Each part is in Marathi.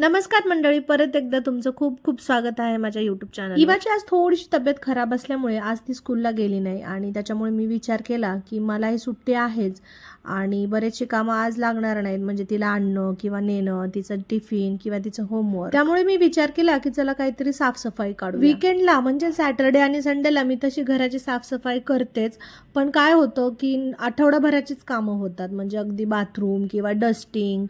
नमस्कार मंडळी परत एकदा तुमचं खूप खूप स्वागत आहे माझ्या युट्यूब चॅनल इवाची आज थोडीशी तब्येत खराब असल्यामुळे आज ती स्कूलला गेली नाही आणि त्याच्यामुळे मी विचार केला की मला ही सुट्टी आहेच आणि बरेचशी कामं आज लागणार नाहीत म्हणजे तिला आणणं किंवा नेणं तिचं टिफिन किंवा तिचं होमवर्क त्यामुळे मी विचार केला की चला काहीतरी साफसफाई काढू विकेंडला म्हणजे सॅटर्डे आणि संडेला मी तशी घराची साफसफाई करतेच पण काय होतं की आठवडाभराचीच कामं होतात म्हणजे अगदी बाथरूम किंवा डस्टिंग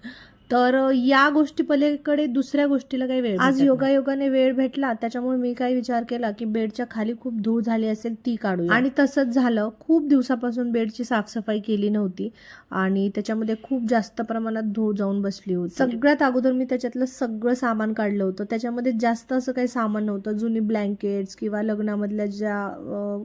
तर या गोष्टी पलीकडे दुसऱ्या गोष्टीला काही वेळ आज योगायोगाने वेळ भेटला त्याच्यामुळे मी काय विचार केला की बेडच्या खाली खूप धूळ झाली असेल ती काढू आणि तसंच झालं खूप दिवसापासून बेडची साफसफाई केली नव्हती आणि त्याच्यामध्ये खूप जास्त प्रमाणात धूळ जाऊन बसली होती. सगळ्यात अगोदर मी त्याच्यातलं सगळं सामान काढलं होतं. त्याच्यामध्ये जास्त असं काही सामान नव्हतं. जुनी ब्लँकेट्स किंवा लग्नामधल्या ज्या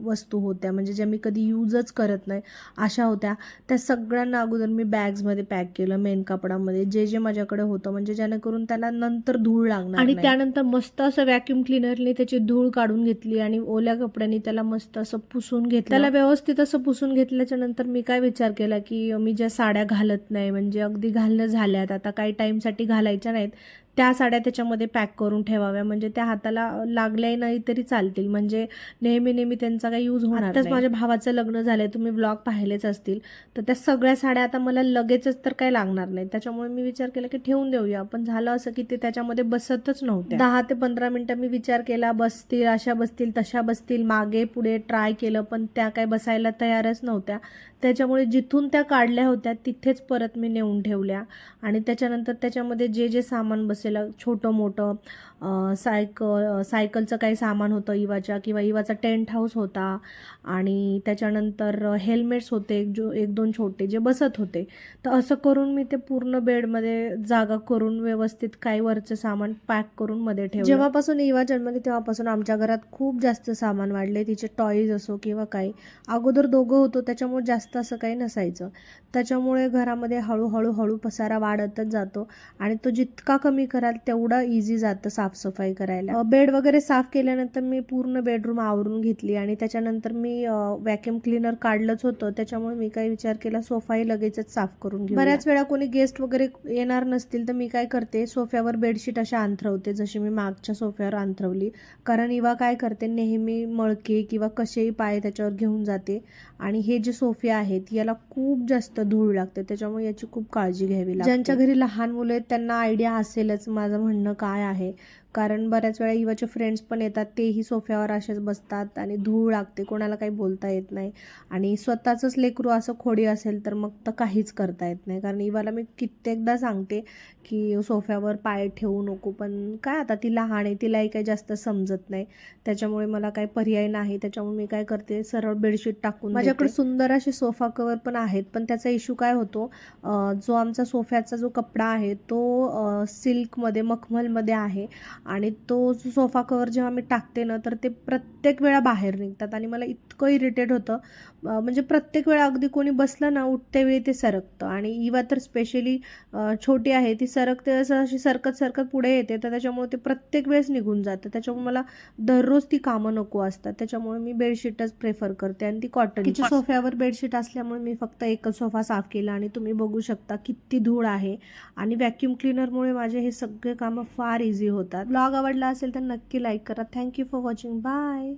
वस्तू होत्या म्हणजे ज्या मी कधी यूजच करत नाही अशा होत्या. त्या सगळ्यांना अगोदर मी बॅग्समध्ये पॅक केलं मेन कपडामध्ये जे जे माझ्याकडे होतं म्हणजे जेणेकरून त्याला नंतर धूळ लागणार आणि त्यानंतर मस्त असं व्हॅक्युम क्लिनरने त्याची धूळ काढून घेतली आणि ओल्या कपड्यांनी त्याला मस्त असं पुसून घेतलं. त्याला व्यवस्थित असं पुसून घेतल्याच्या नंतर मी काय विचार केला की मी ज्या साड्या घालत नाही म्हणजे अगदी घालणं झाल्यात आता काही टाईमसाठी घालायच्या नाहीत त्या साड्या त्याच्यामध्ये पॅक करून ठेवाव्या. म्हणजे त्या हाताला लागल्या नाही तरी चालतील. म्हणजे नेहमी नेहमी त्यांचा काही यूज होणार आताच माझ्या भावाचं लग्न झालंय. तुम्ही ब्लॉग पाहिलेच असतील. तर त्या सगळ्या साड्या आता मला लगेचच तर काही लागणार नाही त्याच्यामुळे मी विचार केला की ठेवून देऊया. पण झालं असं की ते त्याच्यामध्ये बसतच नव्हते दहा ते पंधरा मिनिटं मी विचार केला बसतील अशा बसतील तशा बसतील मागे पुढे ट्राय केलं पण त्या काय बसायला तयारच नव्हत्या. त्याच्यामुळे जिथून त्या काढल्या होत्या तिथेच परत मी नेऊन ठेवल्या. आणि त्याच्यानंतर त्याच्यामध्ये जे जे सामान बसेल असलेलं छोटं मोठं सायकल सायकलचं काही सामान होतं इवाच्या किंवा इवाचा टेंट हाऊस होता आणि त्याच्यानंतर हेल्मेट्स होते एक जो एक दोन छोटे जे बसत होते. तर असं करून मी ते पूर्ण बेडमध्ये जागा करून व्यवस्थित काही वरचं सामान पॅक करून मध्ये ठेव जेव्हापासून इवा जन्मली तेव्हापासून आमच्या घरात खूप जास्त सामान वाढले. तिचे टॉईज असो किंवा काही. अगोदर दोघं होतो त्याच्यामुळे जास्त असं काही नसायचं. त्याच्यामुळे घरामध्ये हळूहळू हळू पसारा वाढतच जातो आणि तो जितका कमी कराल तेवढा इझी जातं साफसफाई करायला. बेड वगैरे साफ केल्यानंतर मी पूर्ण बेडरूम आवरून घेतली आणि त्याच्यानंतर मी व्हॅक्युम क्लिनर काढलंच होतं. त्याच्यामुळे मी काय विचार केला सोफाही लगेचच साफ करून घेऊ बऱ्याच वेळा कोणी गेस्ट वगैरे येणार नसतील तर मी काय करते सोफ्यावर बेडशीट अशा अंथरवते जशी मी मागच्या सोफ्यावर अंथरवली. कारण इवा काय करते नेहमी मळके किंवा कसेही पाय त्याच्यावर घेऊन जाते आणि हे जे सोफे आहेत याला खूप जास्त धूळ लागते. त्याच्यामुळे याची खूप काळजी घ्यावी लागते. ज्यांच्या घरी लहान मुलं आहेत त्यांना आयडिया असेलच माझं म्हणणं काय आहे. कारण बऱ्याच वेळा युवाचे फ्रेंड्स पण येतात तेही सोफ्यावर असेच बसतात आणि धूळ लागते कोणाला काही बोलता येत नाही. आणि स्वतःचंच लेकरू असं खोडी असेल तर मग तर काहीच करता येत नाही. कारण इवाला मी कित्येकदा सांगते की सोफ्यावर पाय ठेवू नको पण काय आता ती लहान आहे तिलाही काही जास्त समजत नाही. त्याच्यामुळे मला काही पर्याय नाही. त्याच्यामुळे मी काय करते सरळ बेडशीट टाकून माझ्याकडे सुंदर असे सोफा कवर पण आहेत पण त्याचा इश्यू काय होतो जो आमचा सोफ्याचा जो कपडा आहे तो सिल्कमध्ये मखमलमध्ये आहे. आणि तो जो सोफा कवर जेव्हा मी टाकते ना तर ते प्रत्येक वेळा बाहेर निघतात. आणि मला इतकं इरिटेट होतं. म्हणजे प्रत्येक वेळा अगदी कोणी बसलं ना उठते वेळी ते सरकतं. आणि इवा तर स्पेशली छोटी आहे ती सरकते असं अशी सरकत सरकत पुढे येते. तर त्याच्यामुळे ते प्रत्येक वेळेस निघून जातं. त्याच्यामुळे मला दररोज ती कामं नको असतात. त्याच्यामुळे मी बेडशीटच प्रेफर करते. आणि ती कॉटन सोफ्यावर बेडशीट असल्यामुळे मी फक्त एकच सोफा साफ केला आणि तुम्ही बघू शकता किती धूळ आहे. आणि व्हॅक्यूम क्लिनरमुळे माझे हे सगळे कामं फार इझी होतात. ब्लॉग आवडला असेल तर नक्की लाईक करा. Thank you for watching bye